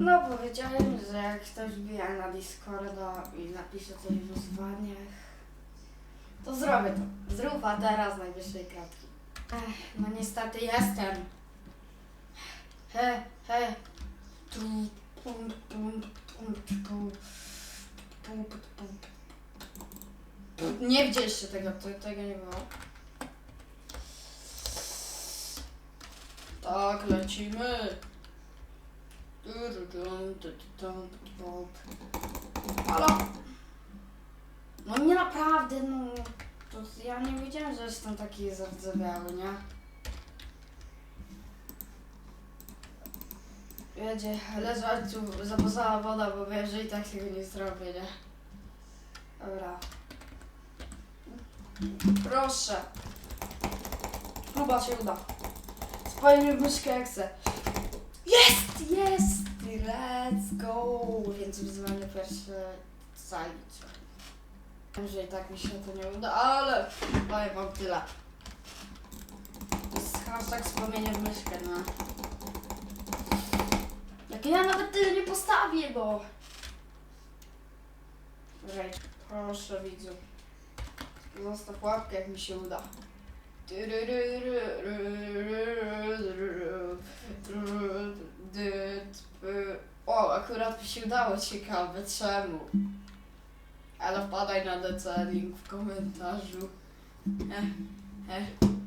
No powiedziałem, że jak ktoś wbija na Discorda i napisze coś w wyzwaniach, to zrobię to. Zrób Adera z najwyższej klatki. Ech, no niestety jestem. He, he. Tu, pum, pum, pum, pum, pum, pum. Nie widzieliście tego, to, tego nie było. Tak, lecimy. Halo? No nie naprawdę, no. To ja nie wiedziałem, że jestem taki zardzewiały, nie? Jedzie, leżać tu, zapozała woda, bo wiem, że i tak tego nie zrobię, nie? Dobra. Proszę. Próba się uda. Spalimy myszkę jak chcę. Jest! Jest! Let's go! Więc wyzwanie pierwsze zaliczę. Wiem, że i tak mi się to nie uda, ale powiem wam tyle. To jest hashtag wspomnienie w myszkę, no. Jak ja nawet tyle nie postawię, bo... Rej, proszę widzu. Zostaw łapkę, jak mi się uda. O, akurat mi się udało, ciekawe czemu. Ale wpadaj na DC, link w komentarzu. Eh, eh.